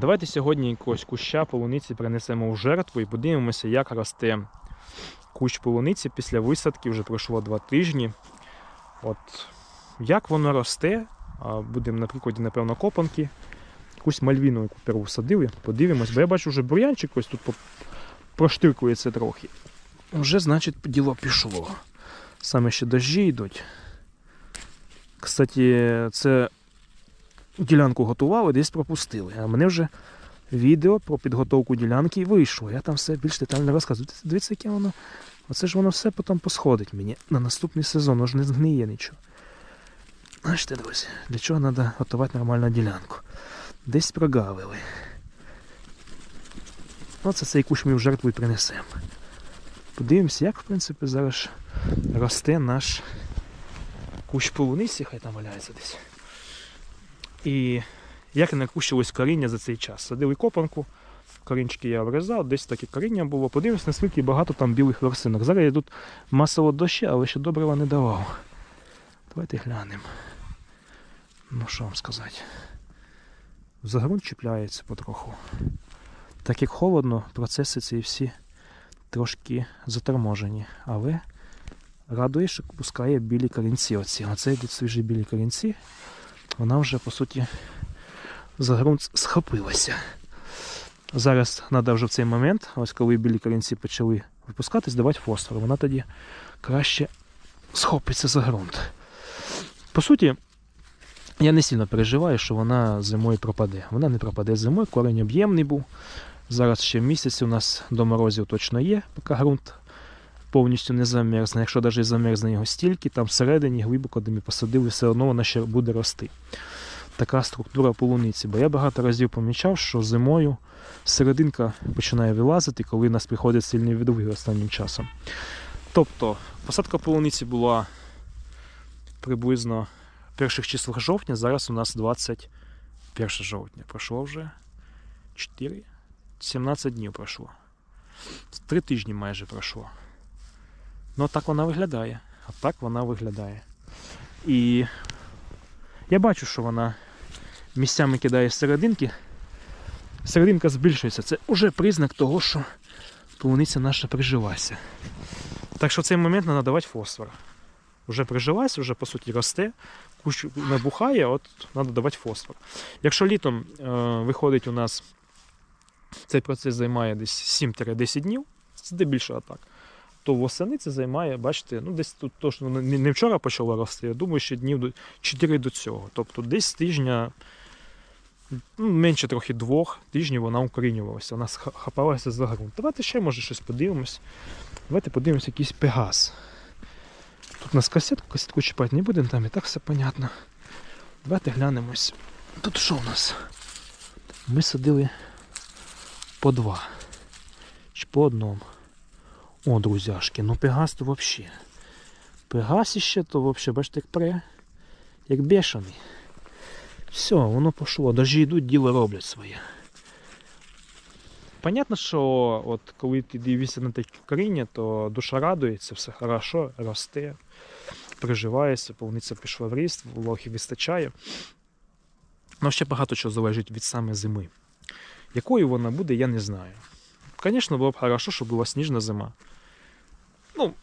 Давайте сьогодні якогось куща полуниці принесемо в жертву і подивимося, як росте кущ полуниці після висадки. Вже пройшло два тижні. От як воно росте, будемо на прикладі, напевно, копанки. Якусь мальвіну, яку перву садили, подивимось, бо я бачу, вже бур'янчик ось тут проштиркується трохи. Вже, значить, діло пішло. Саме ще дощі йдуть. Кстати, це ділянку готували, десь пропустили. А мене вже відео про підготовку ділянки вийшло. Я там все більш детально розказую. Дивіться, яке воно. Оце ж воно все потім посходить мені на наступний сезон, воно ж не згниє нічого. Бачите, друзі, для чого треба готувати нормальну ділянку? Десь прогавили. Оце цей кущ ми в жертву і принесемо. Подивимося, як в принципі зараз росте наш кущ полуниці, хай там валяється десь. І як накущилось коріння за цей час. Садили копанку, корінчики я обрізав, десь таке коріння було. Подивимось, наскільки багато там білих ворсинок. Зараз я тут масово дощі, але ще добрива не давав. Давайте глянемо. Ну що вам сказати. За ґрунт чіпляється потроху. Так як холодно, процеси ці всі трошки заторможені, але радує, що пускає білі корінці. Оці. Оце йдуть свіжі білі корінці. Вона вже, по суті, за ґрунт схопилася. Зараз треба вже в цей момент, ось коли білі корінці почали випускатись, давати фосфор. Вона тоді краще схопиться за ґрунт. По суті, я не сильно переживаю, що вона зимою пропаде. Вона не пропаде зимою, корінь об'ємний був. Зараз ще місяць у нас до морозів точно є, поки ґрунт повністю не замерзне. Якщо навіть замерзне його стільки, там всередині глибоко, де ми посадили, все одно вона ще буде рости. Така структура полуниці. Бо я багато разів помічав, що зимою серединка починає вилазити, коли у нас приходять сильні відлиги останнім часом. Тобто посадка полуниці була приблизно в перших числах жовтня, зараз у нас 21 жовтня. Пройшло вже 4, 17 днів пройшло. Три тижні майже пройшло. Ну, так вона виглядає. А так вона виглядає. І я бачу, що вона місцями кидає серединки. Серединка збільшується. Це вже признак того, що полуниця наша прижилася. Так що в цей момент треба давати фосфор. Вже прижилась, вже по суті росте, кущ набухає, от треба давати фосфор. Якщо літом е, виходить у нас цей процес займає десь 7-10 днів, це здебільшого так то восени це займає, бачите, ну десь тут точно не, не вчора почало рости, я думаю, ще днів до 4 до цього. Тобто десь тижня, ну, менше трохи двох тижнів вона укорінювалася, вона хапалася за ґрунт. Давайте ще може щось подивимось. Давайте подивимось якийсь пегас. Тут у нас касетку, касетку чіпати не будемо, там і так все понятно. Давайте глянемось. Тут що у нас? Ми садили по два. Чи по одному. О, друзяшки, ну Пегас то взагалі. Пегас іще то взагалі, бачите, як пре, як бешений. Все, воно пішло. Дожі йдуть, діло роблять своє. Понятно, що от коли ти дивишся на таке коріння, то душа радується, все хорошо, росте, приживається, повниця пішла в ріст, вологи вистачає. Але ще багато чого залежить від саме зими. Якою вона буде, я не знаю. Звісно, було б хорошо, щоб була сніжна зима. Ну,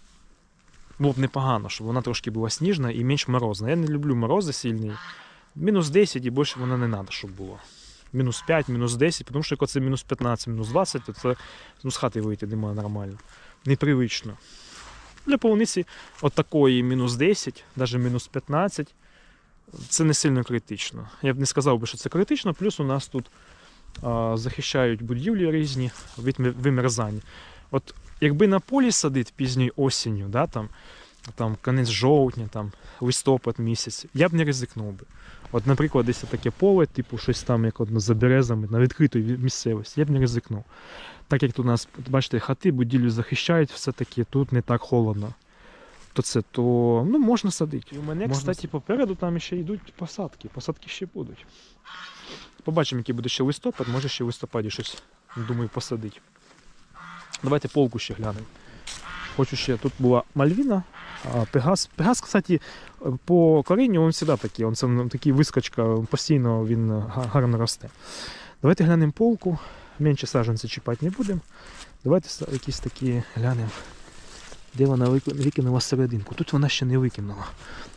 було б непогано, щоб вона трошки була сніжна і менш морозна. Я не люблю морози сильні. Мінус 10 і більше вона не треба, щоб було. Мінус 5, мінус 10, тому що якщо це мінус 15, мінус 20, то це ну, з хати вийти немає нормально. Непривично. Для полуниці от такої мінус 10, навіть мінус 15, це не сильно критично. Я б не сказав би, що це критично, плюс у нас тут захищають будівлі різні від вимерзання. От якби на полі садити пізньою осінню, да, там, там кінець жовтня, там, листопад місяць, я б не ризикнув би. От, наприклад, десь таке поле, типу щось там, як одно за березами, на відкритій місцевості, я б не ризикнув. Так як тут у нас, бачите, хати, будівлю захищають, все-таки тут не так холодно. То це то ну, можна садити. І у мене, Можна кстати, попереду там ще йдуть посадки. Посадки ще будуть. Побачимо, який буде ще листопад, може ще в листопаді щось, думаю, посадити. Давайте полку ще глянемо. Хочу ще, тут була Мальвіна, а Пегас. Пегас, кстати, по корінню він завжди такий, він це такий вискочка, постійно він гарно росте. Давайте глянемо полку. Менше саджанці чіпати не будемо. Давайте якісь такі глянемо. Де вона викинула серединку. Тут вона ще не викинула.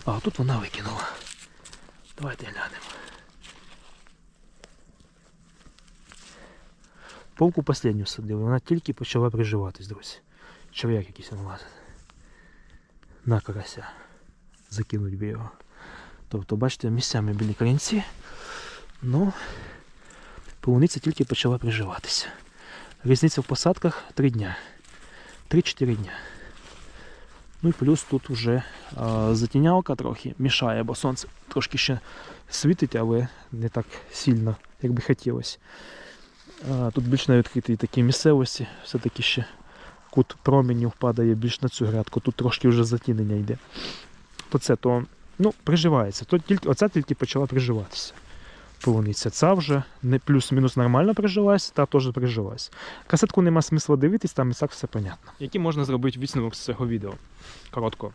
А тут вона викинула. Давайте глянемо. Полку останню садили, вона тільки почала приживатись, друзі. Черв'як якийсь він лазить. На карася. Закинуть би його. Тобто, бачите, місцями білі корінці. Ну, полуниця тільки почала приживатися. Різниця в посадках 3 дня. 3-4 дня. Ну і плюс тут вже а, затінялка трохи мішає, бо сонце трошки ще світить, але не так сильно, як би хотілося. А, тут більш на відкритій такій місцевості, все-таки ще кут променів падає більш на цю грядку, тут трошки вже затінення йде. То це то ну, приживається. То тільки, оця тільки почала приживатися. Полуниця. Ця вже не плюс-мінус нормально прижилась, та теж прижилась. Касетку нема смисла дивитись, там і так все понятно. Який можна зробити висновок з цього відео? Коротко.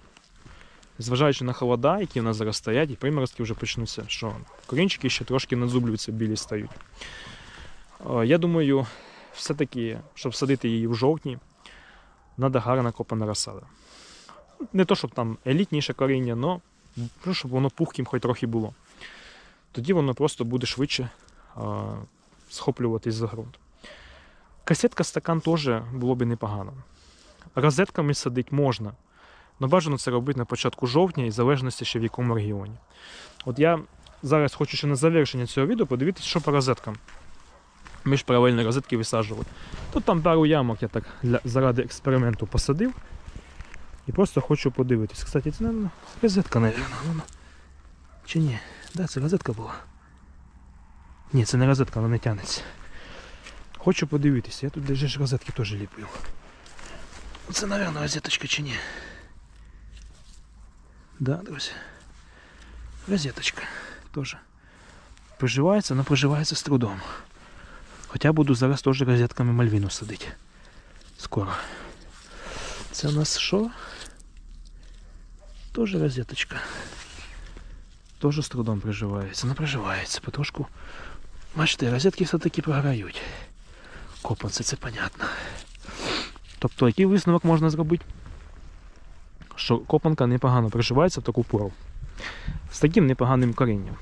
Зважаючи на холода, які в нас зараз стоять, і приморозки вже почнуться, що корінчики ще трошки надзублюються, білі стають. Е, Я думаю, все-таки, щоб садити її в жовтні, треба гарна копана розсада. Не то, щоб там елітніше коріння, але ну, щоб воно пухким хоч трохи було. Тоді воно просто буде швидше схоплюватись за ґрунт. Касетка стакан теж було б непогано. Розетками садити можна, але бажано це робити на початку жовтня і в залежності ще в якому регіоні. От я зараз хочу ще на завершення цього відео подивитися, що по розеткам. Ми ж паралельно розетки висаджували. Тут там пару ямок я так для, заради експерименту посадив. І просто хочу подивитись. Кстати, це, розетка, мабуть. Чи ні? Да, це розетка була. Ні, це не розетка, вона не тягнеться. Хочу подивитися, я тут де ж розетки теж ліпив. Це, мабуть, розеточка чи ні. Да, друзі. Розеточка теж. Приживається, але приживається з трудом. Хоча буду зараз теж розетками мальвіну садити. Скоро. Це у нас що? Тоже розеточка. Тоже з трудом приживається. Не приживається, потрошку. Бачите, розетки все-таки програють. Копанці, це понятно. Тобто, який висновок можна зробити? Що копанка непогано приживається в таку пору. З таким непоганим корінням.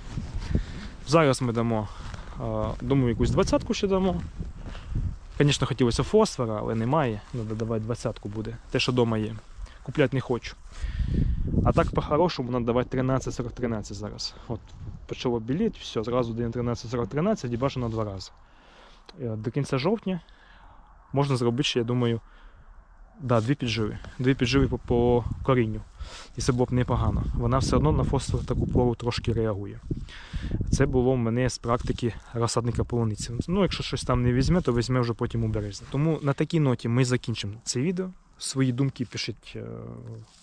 Зараз ми дамо, думаю, якусь двадцятку ще дамо. Звісно, хотілося фосфора, але немає. Треба давати двадцятку буде. Те, що вдома є. Купляти не хочу. А так по-хорошому треба давати 13-40-13 зараз. От почало біліти, все, зразу даємо 13-40-13 і бажано два рази. Е, До кінця жовтня можна зробити ще, я думаю, да, дві підживи. Дві підживи по, по корінню. І це було б непогано. Вона все одно на фосфор таку пору трошки реагує. Це було в мене з практики розсадника полуниці. Ну, якщо щось там не візьме, то візьме вже потім у березні. Тому на такій ноті ми закінчимо це відео. Свої думки пишіть е,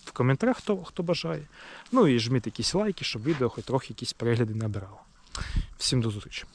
в коментарях, хто, хто бажає. Ну і жміть якісь лайки, щоб відео хоч трохи якісь перегляди набирало. Всім до зустрічі!